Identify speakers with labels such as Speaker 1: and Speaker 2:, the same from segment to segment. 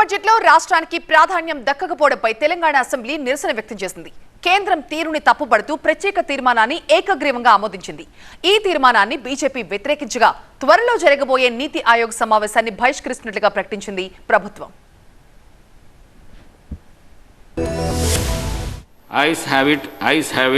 Speaker 1: బడ్జెట్లో రాష్ట్రానికి ప్రాధాన్యం దక్కకపోవడంపై తెలంగాణ అసెంబ్లీ నిరసన వ్యక్తం చేసింది. కేంద్రం తీరుని తప్పుపడుతూ ప్రత్యేక తీర్మానాన్ని ఏకగ్రీవంగా ఆమోదించింది. ఈ తీర్మానాన్ని బీజేపీ వ్యతిరేకించగా త్వరలో జరగబోయే నీతి ఆయోగ్ సమావేశాన్ని బహిష్కరిస్తున్నట్లుగా ప్రకటించింది ప్రభుత్వం.
Speaker 2: Eyes have it, eyes have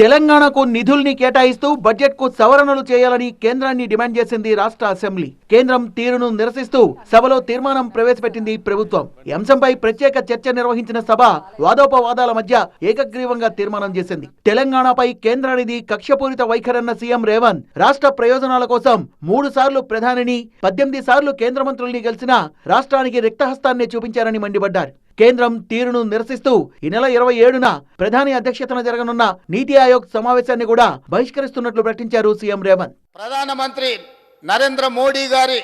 Speaker 3: తెలంగాణకు నిధుల్ని కేటాయిస్తూ బడ్జెట్కు సవరణలు చేయాలని కేంద్రాన్ని డిమాండ్ చేసింది రాష్ట్ర అసెంబ్లీ. కేంద్రం తీరును నిరసిస్తూ సభలో తీర్మానం ప్రవేశపెట్టింది ప్రభుత్వం. ఈ అంశంపై ప్రత్యేక చర్చ నిర్వహించిన సభ వాదోపవాదాల మధ్య ఏకగ్రీవంగా తీర్మానం చేసింది. తెలంగాణపై కేంద్రానిది కక్షపూరిత వైఖరన్న సీఎం రేవంత్ రాష్ట్ర ప్రయోజనాల కోసం మూడు సార్లు ప్రధానిని పద్దెనిమిది సార్లు కేంద్ర మంత్రుల్ని గెలిచినా రాష్ట్రానికి రిక్తహస్తాన్నే చూపించారని మండిపడ్డారు. కేంద్రం తీరును నిరసిస్తూ ఈ నెల ఇరవై ఏడున ప్రధాని అధ్యక్షతన జరగనున్న నీతి ఆయోగ్ సమావేశాన్ని కూడా బహిష్కరిస్తున్నట్లు ప్రకటించారు సీఎం రేవంత్.
Speaker 4: ప్రధానమంత్రి నరేంద్ర మోడీ గారి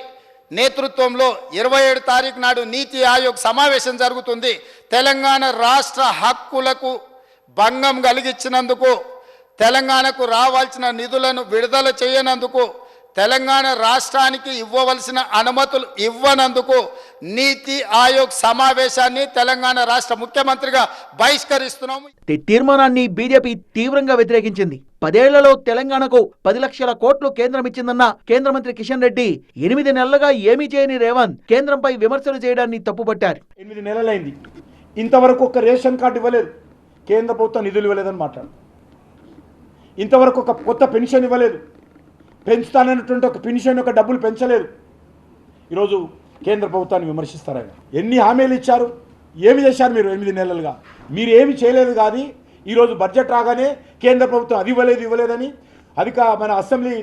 Speaker 4: నేతృత్వంలో ఇరవై ఏడు తారీఖు నాడు నీతి ఆయోగ్ సమావేశం జరుగుతుంది. తెలంగాణ రాష్ట్ర హక్కులకు భంగం కలిగించినందుకు తెలంగాణకు రావాల్సిన నిధులను విడుదల చేయనందుకు తెలంగాణ రాష్ట్రానికి ఇవ్వవలసిన అనుమతులు ఇవ్వనందుకు నీతి ఆయోగ్ సమావేశాన్ని తెలంగాణ రాష్ట్ర ముఖ్యమంత్రిగా బహిష్కరిస్తున్నాము.
Speaker 3: ఈ తీర్మానాన్ని బీజేపీ తీవ్రంగా వ్యతిరేకించింది. పదేళ్ళలో తెలంగాణకు పది లక్షల కోట్లు కేంద్రం ఇచ్చిందన్న కేంద్ర మంత్రి కిషన్ రెడ్డి ఎనిమిది నెలలుగా ఏమీ చేయని రేవంత్ కేంద్రంపై విమర్శలు చేయడాన్ని తప్పుపట్టారు.
Speaker 5: ఎనిమిది నెలలైంది. ఇంతవరకు ఒక రేషన్ కార్డు ఇవ్వలేదు. కేంద్ర ప్రభుత్వం నిధులు ఇవ్వలేదని మాట్లాడు. ఇంతవరకు ఒక కొత్త పెన్షన్ ఇవ్వలేదు. పెంచుతానన్నటువంటి ఒక పెన్షన్ యొక్క డబ్బులు పెంచలేదు. ఈరోజు కేంద్ర ప్రభుత్వాన్ని విమర్శిస్తారు ఆయన. ఎన్ని హామీలు ఇచ్చారు? ఏమి చేశారు మీరు ఎనిమిది నెలలుగా? మీరు ఏమి చేయలేదు కానీ ఈరోజు బడ్జెట్ రాగానే కేంద్ర ప్రభుత్వం అది ఇవ్వలేదు ఇవ్వలేదని అధిక మన అసెంబ్లీ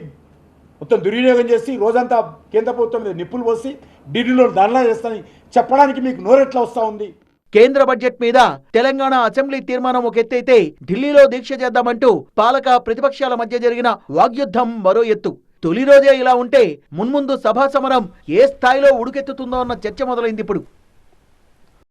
Speaker 5: మొత్తం దుర్వినియోగం చేసి రోజంతా కేంద్ర ప్రభుత్వం మీద నిప్పులు పోసి ఢిల్లీలో ధర్నా చేస్తానని చెప్పడానికి మీకు నోరెట్లా వస్తూ ఉంది?
Speaker 3: కేంద్ర బడ్జెట్ మీద తెలంగాణ అసెంబ్లీ తీర్మానం ఒక ఎత్తైతే ఢిల్లీలో దీక్ష చేద్దామంటూ పాలక ప్రతిపక్షాల మధ్య జరిగిన వాగ్యుద్ధం మరో ఎత్తు. తొలి రోజే ఇలా ఉంటే మున్ముందు సభా సమరం ఏ స్థాయిలో ఉడుకెత్తుతుందో అన్న చర్చ మొదలైంది ఇప్పుడు.